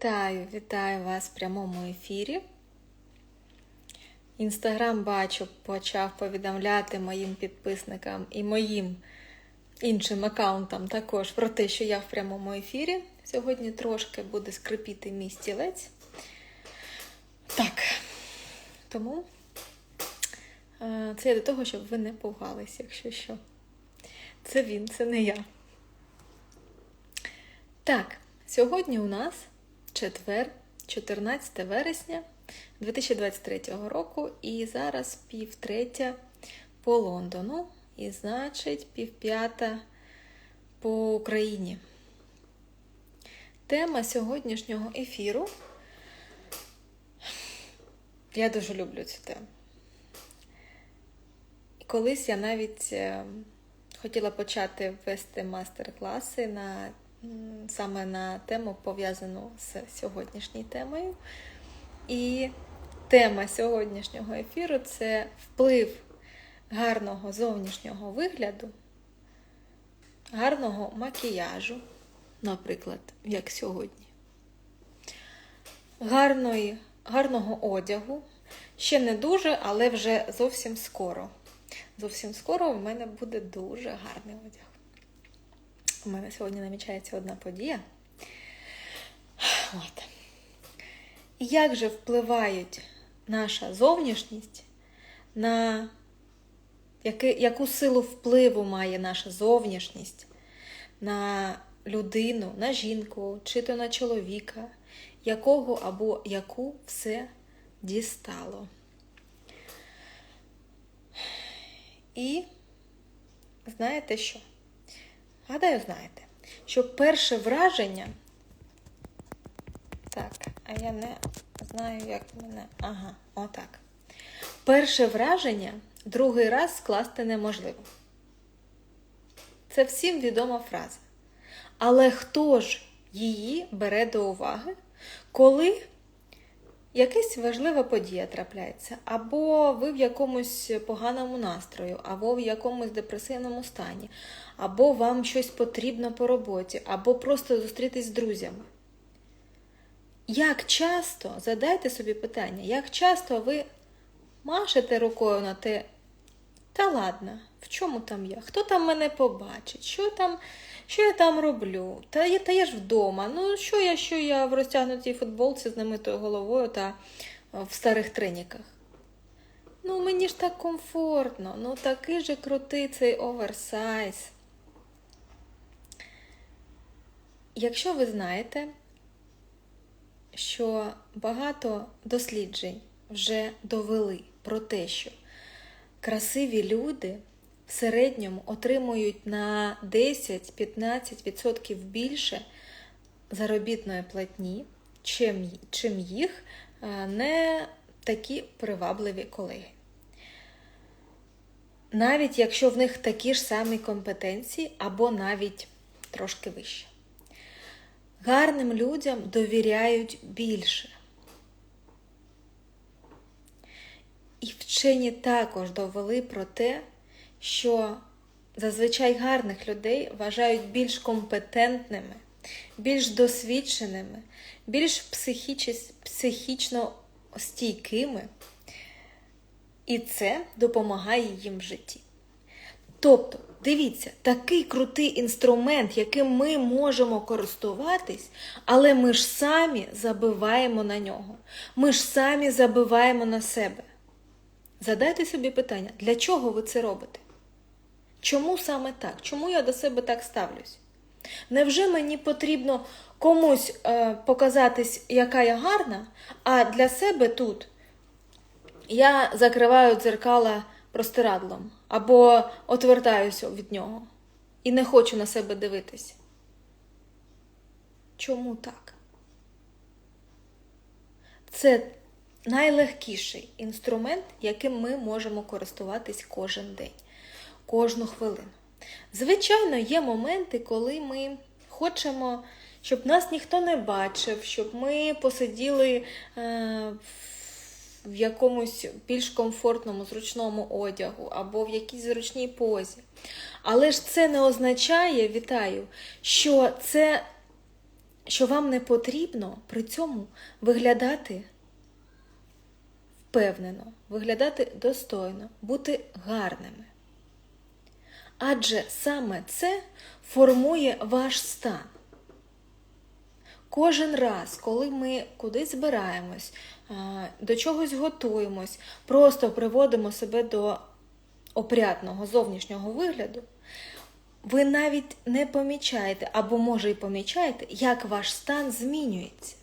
Вітаю, вітаю вас в прямому ефірі. Інстаграм бачу, почав повідомляти моїм підписникам і моїм іншим аккаунтам також про те, що я в прямому ефірі. Сьогодні трошки буде скрипіти мій стілець. Так, тому е, це я до того, щоб ви не пугались, якщо що. Це він, це не я. Так, сьогодні у нас четвер, 14 вересня 2023 року, і зараз півтретя по Лондону, і значить півп'ята по Україні. Тема сьогоднішнього ефіру. Я дуже люблю цю тему. Колись я навіть е, хотіла почати вести мастер-класи на саме на тему, пов'язану з сьогоднішньою темою. І тема сьогоднішнього ефіру це вплив гарного зовнішнього вигляду, гарного макіяжу, наприклад, як сьогодні, гарної, гарного одягу. Ще не дуже, але вже зовсім скоро. Зовсім скоро в мене буде дуже гарний одяг. У мене сьогодні намічається одна подія. От. Як же впливають наша зовнішність на яки, яку силу впливу має наша зовнішність на людину, на жінку, чи то на чоловіка, якого або яку все дістало. І знаєте що? Гадаю, знаєте, що перше враження. Так, а я не знаю, як мене. Ага, отак. Перше враження другий раз скласти неможливо. Це всім відома фраза. Але хто ж її бере до уваги, коли якась важлива подія трапляється, або ви в якомусь поганому настрою, або в якомусь депресивному стані, або вам щось потрібно по роботі, або просто зустрітись з друзями. Як часто, задайте собі питання, як часто ви машете рукою на те, та ладно, в чому там я? Хто там мене побачить? Що там, що я там роблю? Та я, та я ж вдома. Ну, що я, що я в розтягнутій футболці з намитою головою та в старих треніках? Ну, мені ж так комфортно, ну такий же крутий цей оверсайз. Якщо ви знаєте, що багато досліджень вже довели про те, що красиві люди в середньому отримують на 10-15% більше заробітної платні, чим, чим їх не такі привабливі колеги. Навіть якщо в них такі ж самі компетенції, або навіть трошки вище. Гарним людям довіряють більше. І вчені також довели про те, що зазвичай гарних людей вважають більш компетентними, більш досвідченими, більш психічно стійкими, і це допомагає їм в житті. Тобто, дивіться, такий крутий інструмент, яким ми можемо користуватись, але ми ж самі забиваємо на нього. Ми ж самі забиваємо на себе. Задайте собі питання, для чого ви це робите? Чому саме так? Чому я до себе так ставлюсь? Невже мені потрібно комусь е, показатись, яка я гарна, а для себе тут я закриваю дзеркала простирадлом або отвертаюся від нього і не хочу на себе дивитись? Чому так? Це найлегкіший інструмент, яким ми можемо користуватись кожен день, кожну хвилину. Звичайно, є моменти, коли ми хочемо, щоб нас ніхто не бачив, щоб ми посиділи е, в якомусь більш комфортному, зручному одягу або в якійсь зручній позі. Але ж це не означає, вітаю, що це що вам не потрібно при цьому виглядати впевнено, виглядати достойно, бути гарними. Адже саме це формує ваш стан. Кожен раз, коли ми кудись збираємось, до чогось готуємось, просто приводимо себе до опрятного зовнішнього вигляду, ви навіть не помічаєте, або, може, і помічаєте, як ваш стан змінюється.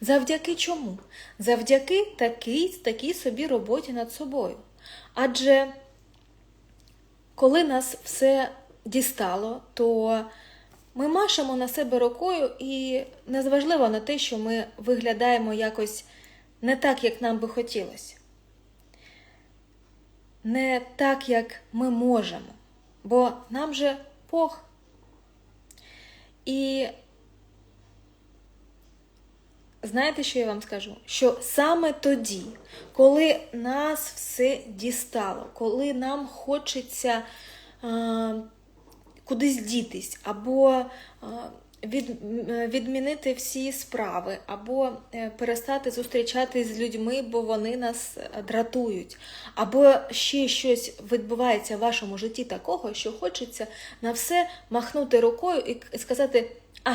Завдяки чому? Завдяки такій, такій собі роботі над собою. Адже коли нас все дістало, то ми машемо на себе рукою, і незважливо на те, що ми виглядаємо якось не так, як нам би хотілося. Не так, як ми можемо, бо нам же пох. І знаєте, що я вам скажу? Що саме тоді, коли нас все дістало, коли нам хочеться а, кудись дітись, або а, від, відмінити всі справи, або е, перестати зустрічатись з людьми, бо вони нас дратують, або ще щось відбувається в вашому житті такого, що хочеться на все махнути рукою і сказати, а.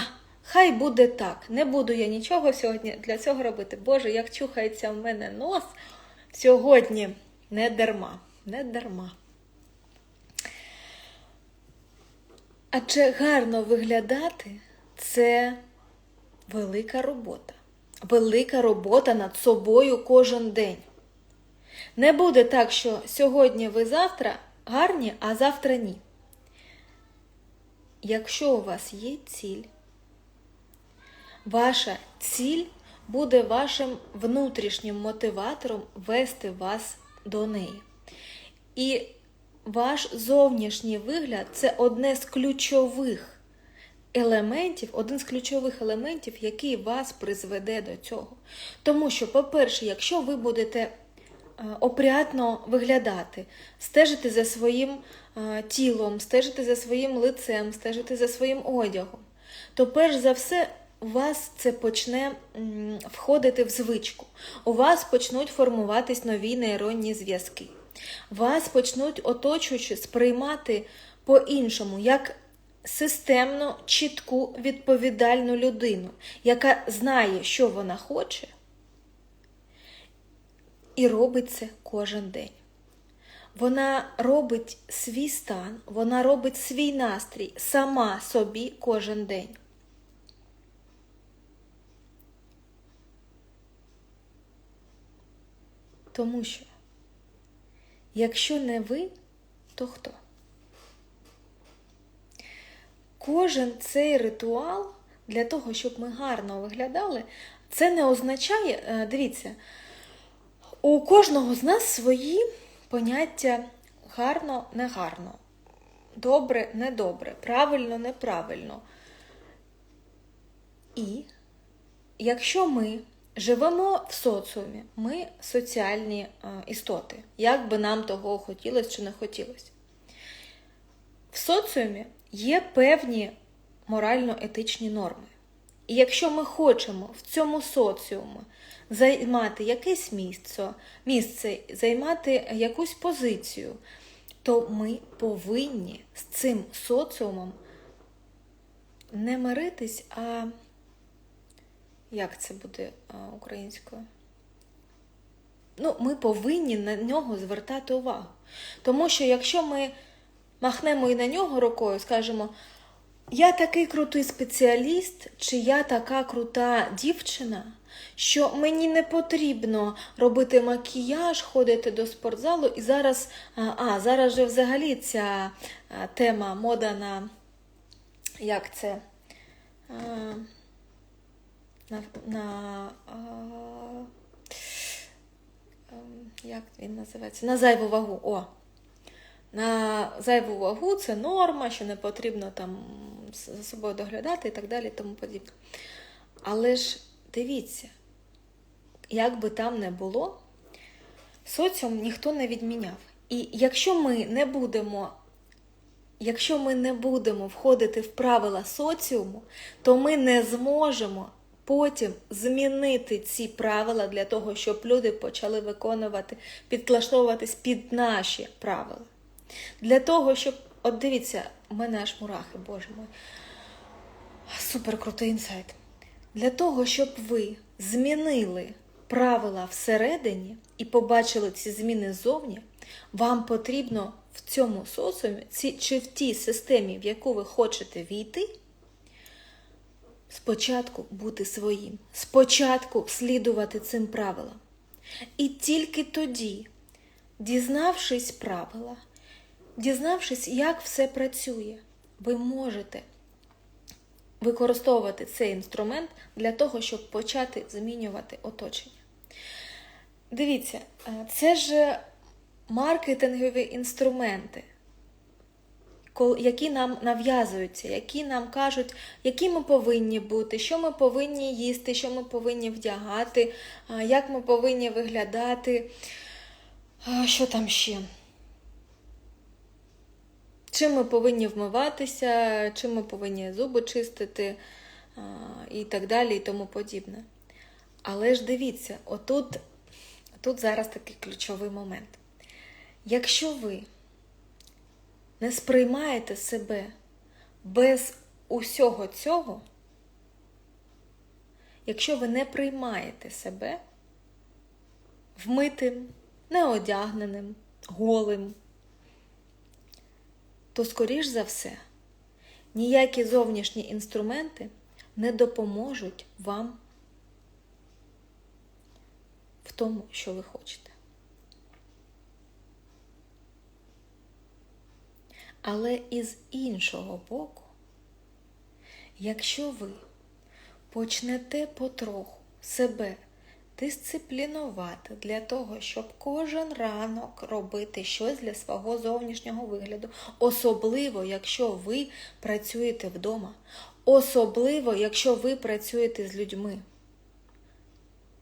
Хай буде так, не буду я нічого сьогодні для цього робити. Боже, як чухається в мене нос сьогодні не дарма, не дарма. Адже гарно виглядати це велика робота. Велика робота над собою кожен день. Не буде так, що сьогодні ви завтра гарні, а завтра ні. Якщо у вас є ціль, Ваша ціль буде вашим внутрішнім мотиватором вести вас до неї. І ваш зовнішній вигляд це одне з ключових елементів, один з ключових елементів, який вас призведе до цього. Тому що, по-перше, якщо ви будете е, опрятно виглядати, стежити за своїм е, тілом, стежити за своїм лицем, стежити за своїм одягом, то перш за все у вас це почне входити в звичку. У вас почнуть формуватись нові нейронні зв'язки. Вас почнуть оточуючи сприймати по-іншому, як системно, чітку, відповідальну людину, яка знає, що вона хоче, і робить це кожен день. Вона робить свій стан, вона робить свій настрій сама собі кожен день. Тому що, якщо не ви, то хто? Кожен цей ритуал для того, щоб ми гарно виглядали, це не означає, е, дивіться, у кожного з нас свої поняття гарно, негарно, добре, недобре, правильно, неправильно. І якщо ми Живемо в соціумі, ми соціальні е, істоти, як би нам того хотілося чи не хотілося. В соціумі є певні морально-етичні норми. І якщо ми хочемо в цьому соціумі займати якесь місце, місце, займати якусь позицію, то ми повинні з цим соціумом не миритись, а як це буде українською? Ну, ми повинні на нього звертати увагу. Тому що якщо ми махнемо і на нього рукою, скажемо, я такий крутий спеціаліст, чи я така крута дівчина, що мені не потрібно робити макіяж, ходити до спортзалу, і зараз, а, зараз же взагалі ця тема мода на як це? на на ем, як він називається? На зайву вагу. О! На зайву вагу це норма, що не потрібно там за собою доглядати і так далі і тому подібне. Але ж дивіться, як би там не було, соціум ніхто не відміняв. І якщо ми не будемо якщо ми не будемо входити в правила соціуму, то ми не зможемо потім змінити ці правила для того, щоб люди почали виконувати, підлаштовуватись під наші правила. Для того, щоб, от дивіться, у мене аж мурахи, боже мой. Супер крутий інсайт. Для того, щоб ви змінили правила всередині і побачили ці зміни ззовні, вам потрібно в цьому соціумі чи в тій системі, в яку ви хочете війти, спочатку бути своїм, спочатку слідувати цим правилам. І тільки тоді, дізнавшись правила, дізнавшись, як все працює, ви можете використовувати цей інструмент для того, щоб почати змінювати оточення. Дивіться, е, це ж маркетингові інструменти, які нам нав'язуються, які нам кажуть, які ми повинні бути, що ми повинні їсти, що ми повинні вдягати, як ми повинні виглядати, що там ще. Чим ми повинні вмиватися, чим ми повинні зуби чистити і так далі, і тому подібне. Але ж дивіться, отут, тут зараз такий ключовий момент. Якщо ви не сприймаєте себе без усього цього, якщо ви не приймаєте себе вмитим, неодягненим, голим, то, скоріш за все, ніякі зовнішні інструменти не допоможуть вам в тому, що ви хочете. Але із іншого боку, якщо ви почнете потроху себе дисциплінувати для того, щоб кожен ранок робити щось для свого зовнішнього вигляду, особливо, якщо ви працюєте вдома, особливо, якщо ви працюєте з людьми,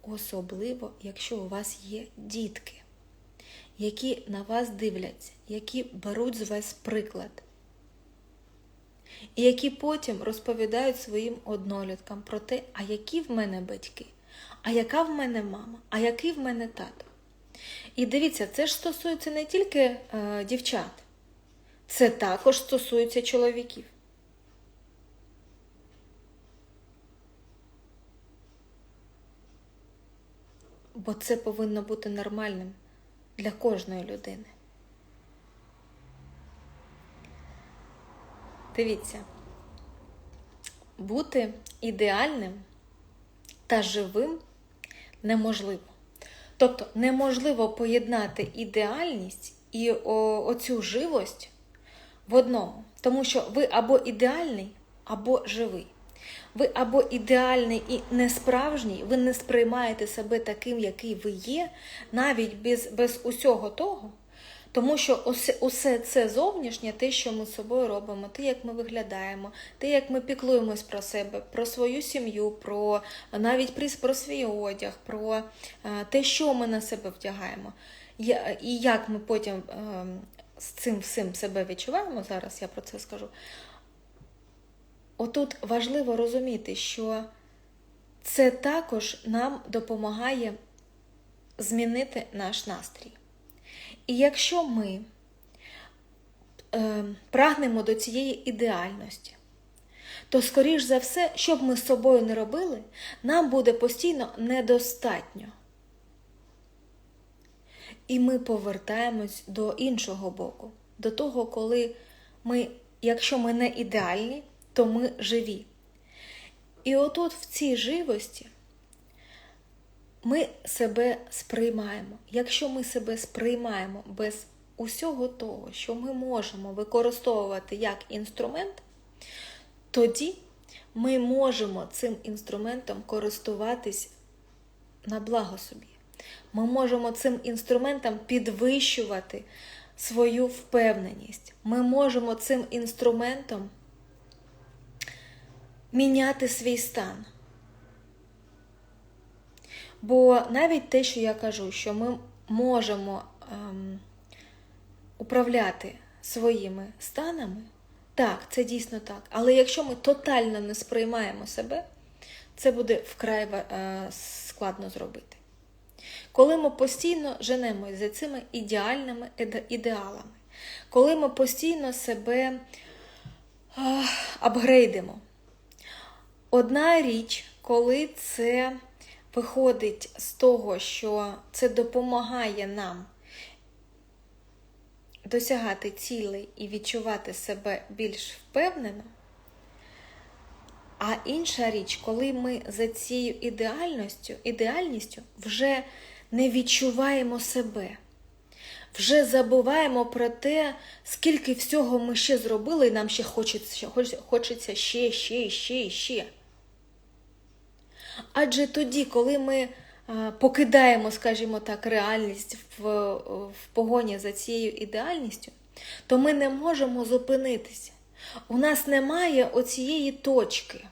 особливо, якщо у вас є дітки які на вас дивляться, які беруть з вас приклад. І які потім розповідають своїм одноліткам про те, а які в мене батьки, а яка в мене мама, а який в мене тато. І дивіться, це ж стосується не тільки е, дівчат, це також стосується чоловіків. Бо це повинно бути нормальним для кожної людини. Дивіться, бути ідеальним та живим неможливо. Тобто неможливо поєднати ідеальність і оцю живость в одному. Тому що ви або ідеальний, або живий. Ви або ідеальний і несправжній, ви не сприймаєте себе таким, який ви є, навіть без без усього того. Тому що усе, усе це зовнішнє, те, що ми з собою робимо, те, як ми виглядаємо, те, як ми піклуємось про себе, про свою сім'ю, про навіть про свій одяг, про е, те, що ми на себе вдягаємо. І як ми потім ем, з цим всім себе відчуваємо, зараз я про це скажу. Отут важливо розуміти, що це також нам допомагає змінити наш настрій. І якщо ми е, прагнемо до цієї ідеальності, то, скоріш за все, що б ми з собою не робили, нам буде постійно недостатньо. І ми повертаємось до іншого боку, до того, коли ми, якщо ми не ідеальні, то ми живі. І отут в цій живості ми себе сприймаємо. Якщо ми себе сприймаємо без усього того, що ми можемо використовувати як інструмент, тоді ми можемо цим інструментом користуватись на благо собі. Ми можемо цим інструментом підвищувати свою впевненість. Ми можемо цим інструментом міняти свій стан. Бо навіть те, що я кажу, що ми можемо ем, управляти своїми станами, так, це дійсно так. Але якщо ми тотально не сприймаємо себе, це буде вкрай е, складно зробити. Коли ми постійно женемось за цими ідеальними ідеалами, коли ми постійно себе апгрейдимо. Одна річ, коли це виходить з того, що це допомагає нам досягати цілей і відчувати себе більш впевнено. А інша річ, коли ми за цією ідеальністю, ідеальністю вже не відчуваємо себе, вже забуваємо про те, скільки всього ми ще зробили, і нам ще хочеться, хочеться ще, ще, ще, ще. Адже тоді, коли ми покидаємо, скажімо так, реальність в, в погоні за цією ідеальністю, то ми не можемо зупинитися. У нас немає оцієї точки,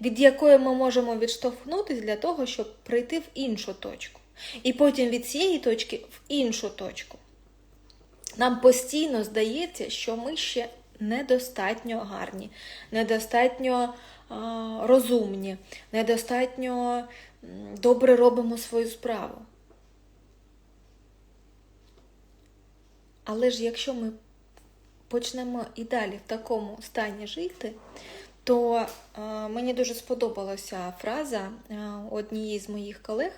від якої ми можемо відштовхнутися для того, щоб прийти в іншу точку. І потім від цієї точки в іншу точку. Нам постійно здається, що ми ще недостатньо гарні, недостатньо розумні, недостатньо добре робимо свою справу. Але ж якщо ми почнемо і далі в такому стані жити, то мені дуже сподобалася фраза однієї з моїх колег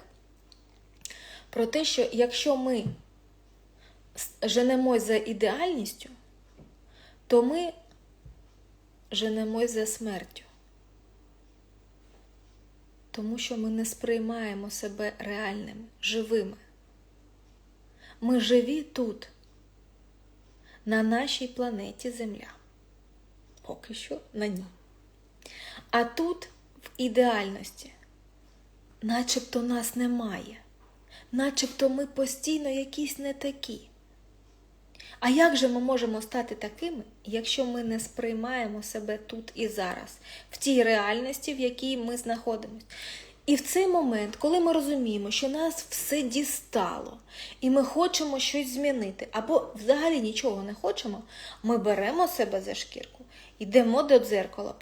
про те, що якщо ми женемось за ідеальністю, то ми женемось за смертю. Тому що ми не сприймаємо себе реальними, живими. Ми живі тут, на нашій планеті Земля. Поки що на ній. А тут, в ідеальності, начебто нас немає начебто ми постійно якісь не такі. А як же ми можемо стати такими, якщо ми не сприймаємо себе тут і зараз, в тій реальності, в якій ми знаходимося? І в цей момент, коли ми розуміємо, що нас все дістало, і ми хочемо щось змінити, або взагалі нічого не хочемо, ми беремо себе за шкірку Йдемо до дзеркала,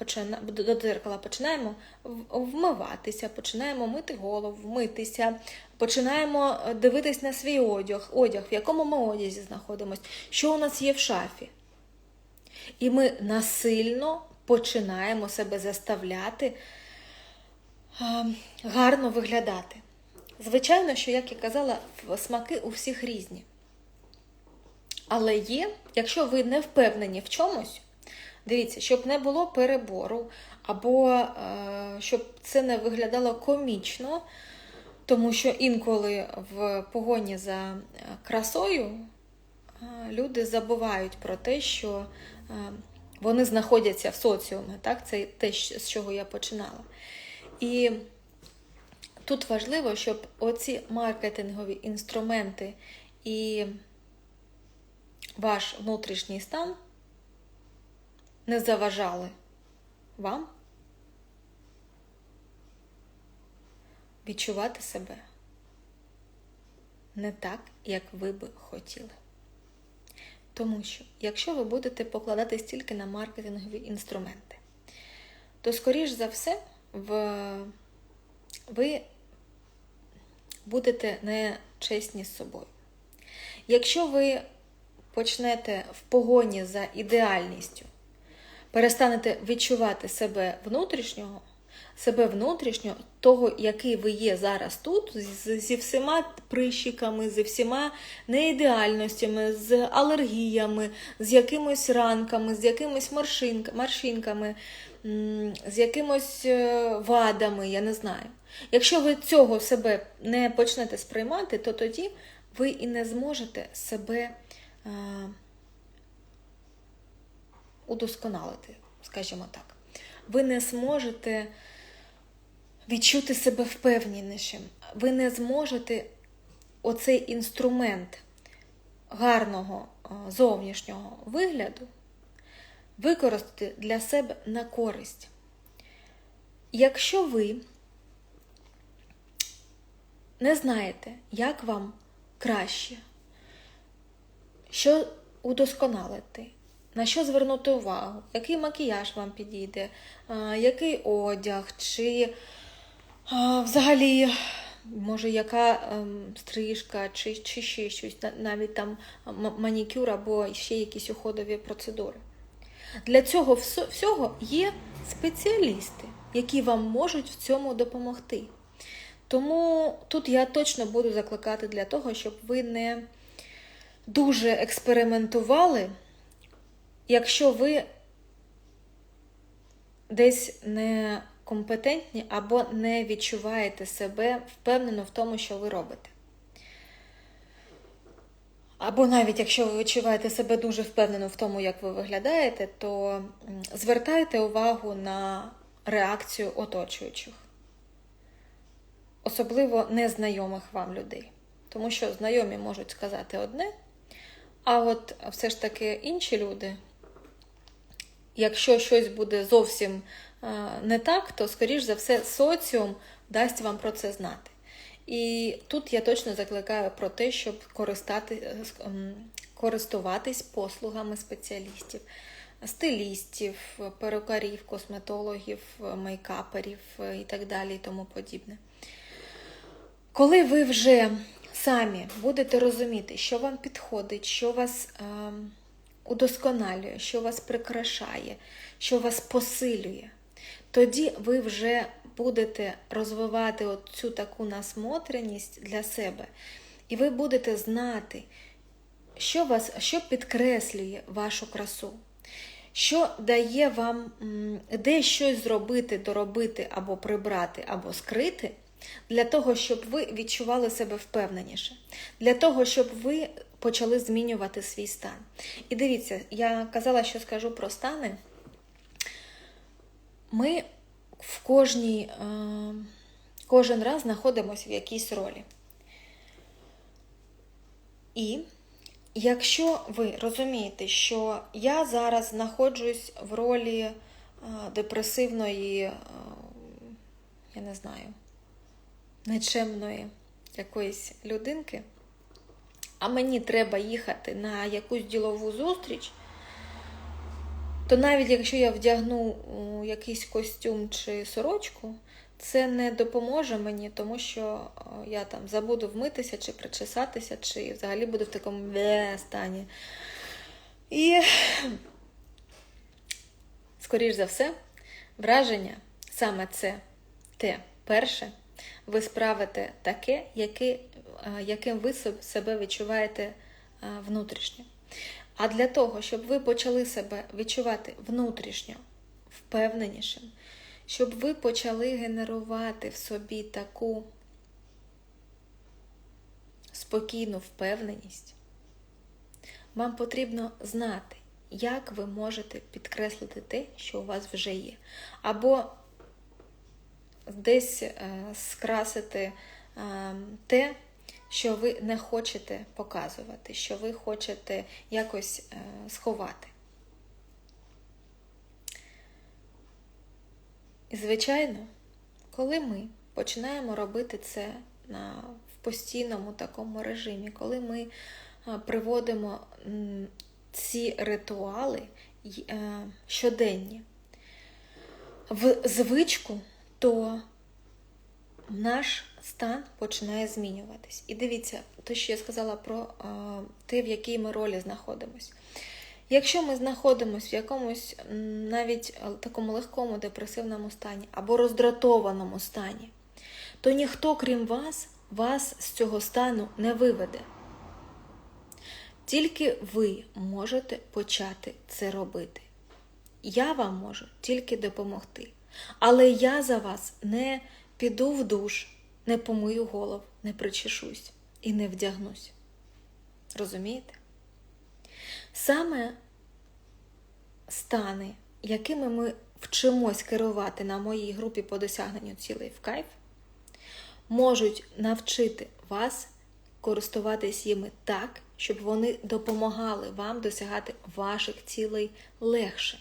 до дзеркала, починаємо вмиватися, починаємо мити голову, вмитися, починаємо е, дивитись на свій одяг, одяг, в якому ми одязі знаходимося, що у нас є в шафі. І ми насильно починаємо себе заставляти гарно виглядати. Звичайно, що, як я казала, смаки у всіх різні. Але є, якщо ви не впевнені в чомусь, Дивіться, щоб не було перебору, або е, щоб це не виглядало комічно, тому що інколи в погоні за е, красою е, люди забувають про те, що вони знаходяться в соціумі. Так? Це те, з чого я починала. І тут важливо, щоб оці маркетингові інструменти і ваш внутрішній стан не заважали вам відчувати себе не так, як ви би хотіли. Тому що, якщо ви будете покладатись тільки на маркетингові інструменти, то, скоріш за все, в... ви будете нечесні з собою. Якщо ви почнете в погоні за ідеальністю перестанете відчувати себе внутрішнього, себе внутрішнього, того, який ви є зараз тут, зі всіма прищиками, зі всіма неідеальностями, з алергіями, з якимось ранками, з якимись маршинками, з якимось е, вадами, я не знаю. Якщо ви цього себе не почнете сприймати, то тоді ви і не зможете себе удосконалити, скажімо так. Ви не зможете відчути себе впевненішим. Ви не зможете оцей інструмент гарного зовнішнього вигляду використати для себе на користь. Якщо ви не знаєте, як вам краще, що удосконалити, на що звернути увагу, який макіяж вам підійде, який одяг, чи взагалі, може, яка ем, стрижка, чи, чи ще щось, навіть там манікюр або ще якісь уходові процедури. Для цього всього є спеціалісти, які вам можуть в цьому допомогти. Тому тут я точно буду закликати для того, щоб ви не дуже експериментували, якщо ви десь не компетентні або не відчуваєте себе впевнено в тому, що ви робите. Або навіть якщо ви відчуваєте себе дуже впевнено в тому, як ви виглядаєте, то звертайте увагу на реакцію оточуючих, особливо незнайомих вам людей. Тому що знайомі можуть сказати одне, а от все ж таки інші люди, якщо щось буде зовсім е, не так, то, скоріш за все, соціум дасть вам про це знати. І тут я точно закликаю про те, щоб користати, ем, користуватись послугами спеціалістів, стилістів, перукарів, косметологів, мейкаперів е, і так далі, і тому подібне. Коли ви вже самі будете розуміти, що вам підходить, що вас ем, удосконалює, що вас прикрашає, що вас посилює, тоді ви вже будете розвивати от цю таку насмотреність для себе. І ви будете знати, що, вас, що підкреслює вашу красу, що дає вам де щось зробити, доробити або прибрати, або скрити, для того, щоб ви відчували себе впевненіше, для того, щоб ви почали змінювати свій стан. І дивіться, я казала, що скажу про стани. Ми в кожній, е, кожен раз знаходимося в якійсь ролі. І якщо ви розумієте, що я зараз знаходжусь в ролі е, депресивної, е, я не знаю, нечемної якоїсь людинки, а мені треба їхати на якусь ділову зустріч, то навіть якщо я вдягну якийсь костюм чи сорочку, це не допоможе мені, тому що е, я там забуду вмитися чи причесатися, чи взагалі буду в такому стані. І, скоріш за все, враження саме це те перше, ви справите таке, яке, е, яким ви себе відчуваєте е, внутрішньо. А для того, щоб ви почали себе відчувати внутрішньо впевненішим, щоб ви почали генерувати в собі таку спокійну впевненість, вам потрібно знати, як ви можете підкреслити те, що у вас вже є. Або десь е, скрасити е, те, що ви не хочете показувати, що ви хочете якось е, сховати. І, звичайно, коли ми починаємо робити це в постійному такому режимі, коли ми приводимо ці ритуали щоденні в звичку, то наш стан починає змінюватись. І дивіться, те, що я сказала про те, в якій ми ролі знаходимось. Якщо ми знаходимося в якомусь навіть е, такому легкому депресивному стані або роздратованому стані, то ніхто, крім вас, вас з цього стану не виведе. Тільки ви можете почати це робити. Я вам можу тільки допомогти. Але я за вас не піду в душ, не помию голову, не причешусь і не вдягнусь. Розумієте? Саме стани, якими ми вчимось керувати на моїй групі по досягненню цілей в кайф, можуть навчити вас користуватись їми так, щоб вони допомагали вам досягати ваших цілей легше.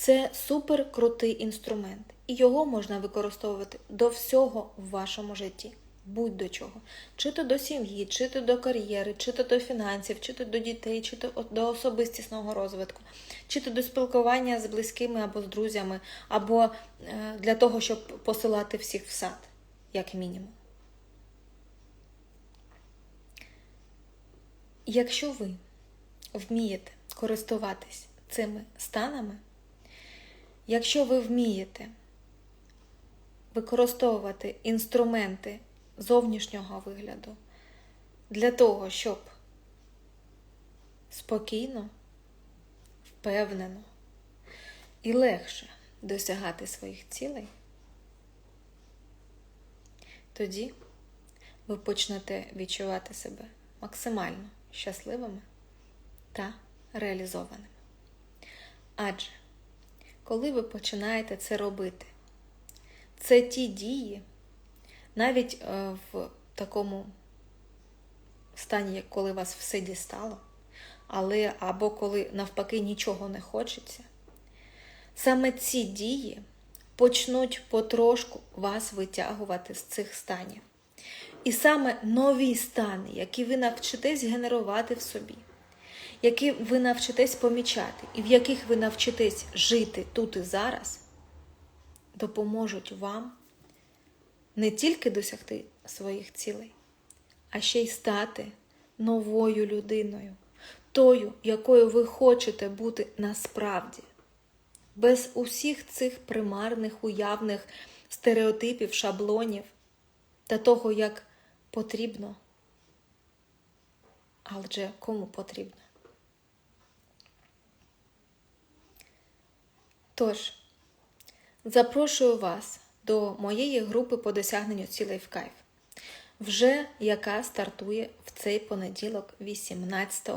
Це супер крутий інструмент, і його можна використовувати до всього в вашому житті. будь-до чого. Чи то до сім'ї, чи то до кар'єри, чи то до фінансів, чи то до дітей, чи то до особистісного розвитку, чи то до спілкування з близькими або з друзями, або е, для того, щоб посилати всіх в сад, як мінімум. Якщо ви вмієте користуватись цими станами, якщо ви вмієте використовувати інструменти зовнішнього вигляду для того, щоб спокійно, впевнено і легше досягати своїх цілей, тоді ви почнете відчувати себе максимально щасливими та реалізованими. Адже коли ви починаєте це робити, це ті дії, навіть е, в такому стані, як коли вас все дістало, але або коли навпаки нічого не хочеться, саме ці дії почнуть потрошку вас витягувати з цих станів. І саме нові стани, які ви навчитесь генерувати в собі, які ви навчитесь помічати, і в яких ви навчитесь жити тут і зараз, допоможуть вам не тільки досягти своїх цілей, а ще й стати новою людиною, тою, якою ви хочете бути насправді, без усіх цих примарних, уявних стереотипів, шаблонів та того, як потрібно. Але кому потрібно? Тож, запрошую вас до моєї групи по досягненню цілей в кайф, вже яка стартує в цей понеділок, 18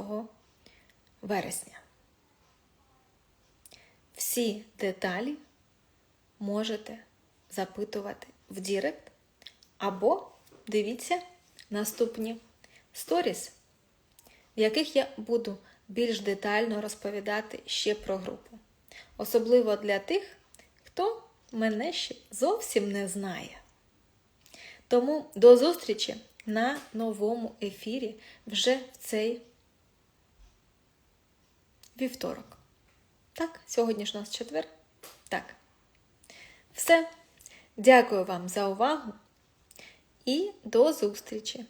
вересня. Всі деталі можете запитувати в Дірект або дивіться наступні сторіс, в яких я буду більш детально розповідати ще про групу. Особливо для тих, хто мене ще зовсім не знає. Тому до зустрічі на новому ефірі вже в цей вівторок. Так, сьогодні ж у нас четвер. Так. Все. Дякую вам за увагу і до зустрічі!